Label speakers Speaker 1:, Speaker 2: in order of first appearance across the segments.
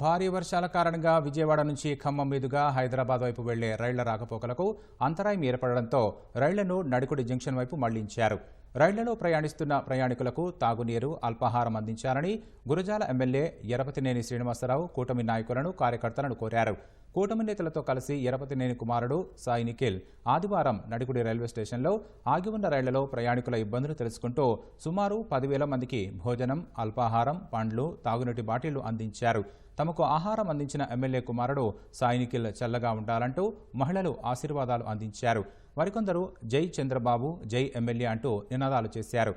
Speaker 1: భారీ వర్షాల కారణంగా విజయవాడ నుంచి ఖమ్మం మీదుగా హైదరాబాద్ వైపు వెళ్ళే రైళ్ళ రాకపోకలకు అంతరాయం ఏర్పడడంతో రైళ్ళను నడికుడి జంక్షన్ వైపు మళ్ళించారు. రైళ్ళలో ప్రయాణిస్తున్న ప్రయాణికులకు తాగునీరు అల్పాహారం అందించాలని గురజాల ఎమ్మెల్యే ఎరపతినేని శ్రీనివాసరావు కూటమి నాయకులను కార్యకర్తలను కోరారు. కూటమి నేతలతో కలిసి ఎరపతినేని కుమారుడు సాయి నిఖిల్ ఆదివారం నడికుడి రైల్వే స్టేషన్లో ఆగి ఉన్న రైళ్ళలో ప్రయాణికుల ఇబ్బందులు తెలుసుకుంటూ సుమారు పదివేల మందికి భోజనం అల్పాహారం పండ్లు తాగునీటి బాటిళ్ళు అందించారు. తమకు ఆహారం అందించిన ఎమ్మెల్యే కుమారుడు సాయినికిల్ చల్లగా ఉండాలంటూ మహిళలు ఆశీర్వాదాలు అందించారు. మరికొందరు జై చంద్రబాబు జై ఎమ్మెల్యే అంటూ నినాదాలు చేశారు.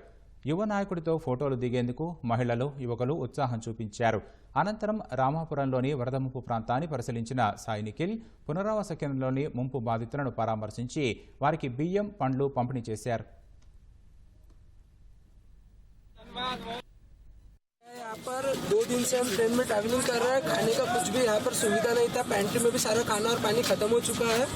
Speaker 1: యువ నాయకుడితో ఫోటోలు దిగేందుకు మహిళలు యువకులు ఉత్సాహం చూపించారు. అనంతరం రామాపురంలోని వరద ముంపు ప్రాంతాన్ని పరిశీలించిన సాయి నిఖిల్ పునరావాస కేంద్రంలోని ముంపు బాధితులను పరామర్శించి వారికి బియ్యం పండ్లు పంపిణీ చేశారు.
Speaker 2: पर दो दिन से हम ट्रेन में ट्रैवलिंग कर रहे हैं खाने का कुछ भी यहाँ पर सुविधा नहीं था पेंट्री में भी सारा खाना और पानी खत्म हो चुका है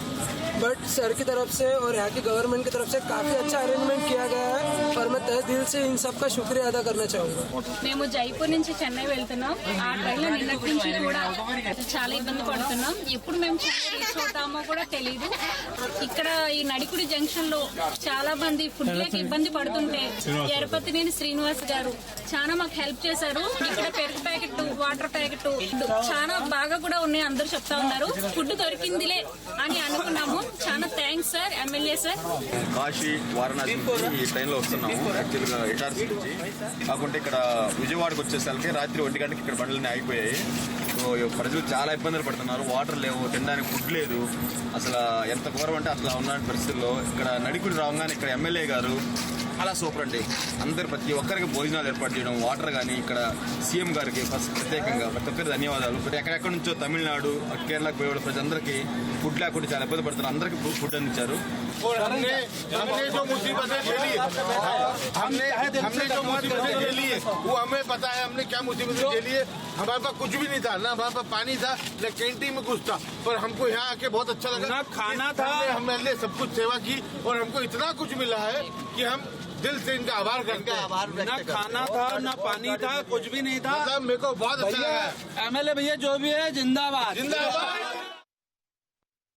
Speaker 2: बट सर की तरफ से और यहाँ की गवर्नमेंट की तरफ से काफी अच्छा अरेंजमेंट किया गया है और मैं तहे दिल से इन सब का शुक्रिया अदा करना चाहूँगा
Speaker 3: మేము జైపూర్ నుంచి చెన్నై వెళ్తున్నాం ఆ ట్రైన్లో నిన్నటి నుంచి కూడా చాలా ఇబ్బంది పడుతున్నాం ఎప్పుడు మేము చెన్నై రీచ్ అవుతామో కూడా తెలియదు ఇక్కడ ఈ నడికుడి జంక్షన్ లో చాలా మంది ఫుడ్ లేక ఇబ్బంది పడుతుంటే ఎరపతినేని శ్రీనివాస్ గారు చాలా మాకు హెల్ప్ చేశారు ఇక్కడ పెరుగు ప్యాకెట్ వాటర్ ప్యాకెట్ చాలా బాగా కూడా ఉన్నాయి అందరూ చెప్తా ఉన్నారు. ఫుడ్ దొరికిందిలే అని అనుకున్నాము. చాలా thanks sir MLA
Speaker 4: sir. Kashi Varanasi ఈ ట్రైన్లో వస్తున్నాము. యాక్చువల్గా ఇటార్సీ నుంచి. కాకుంటే ఇక్కడ విజయవాడకు వచ్చేసరికి రాత్రి ఒంటి గంటకి ఇక్కడ బండ్లన్నీ ఆగిపోయాయి. ప్రజలు చాలా ఇబ్బందులు పడుతున్నారు వాటర్ లేవు తినడానికి ఫుడ్ లేదు అసలు ఎంత ఘోరం అంటే అసలు ఉన్న పరిస్థితుల్లో ఇక్కడ నడికుడి రావగానే ఇక్కడ ఎమ్మెల్యే గారు చాలా సూపర్ అండి అందరు ప్రతి ఒక్కరికి భోజనాలు ఏర్పాటు చేయడం వాటర్ కానీ ఇక్కడ సీఎం గారికి ఫస్ట్ ప్రత్యేకంగా ప్రతి ఒక్కరికి ధన్యవాదాలు ప్రతి ఎక్కడెక్కడి నుంచో తమిళనాడు కేరళకు పోయే ప్రజలందరికీ ఫుడ్ లేకుండా చాలా ఇబ్బంది పడుతున్నారు అందరికీ ఫుడ్ అందించారు
Speaker 5: और हमने हमने जो मुसीबतें झेली हमने हमने जो मुसीबतें झेली है वो हमें पता है हमने क्या मुसीबत झेली है। हमारे पास कुछ भी नहीं था ना हमारे पास पानी था न कैंटीन में कुछ था पर हमको यहाँ आके बहुत अच्छा लगा।
Speaker 6: ना खाना था।
Speaker 5: हमने सब कुछ सेवा की और हमको इतना कुछ मिला है कि हम दिल से इनका आभार करते हैं।
Speaker 6: ना खाना था ना पानी था कुछ भी नहीं था।
Speaker 5: मतलब मेरे को बहुत अच्छा लगा।
Speaker 6: एमएलए भैया जो भी है जिंदाबाद।
Speaker 5: जिंदाबाद।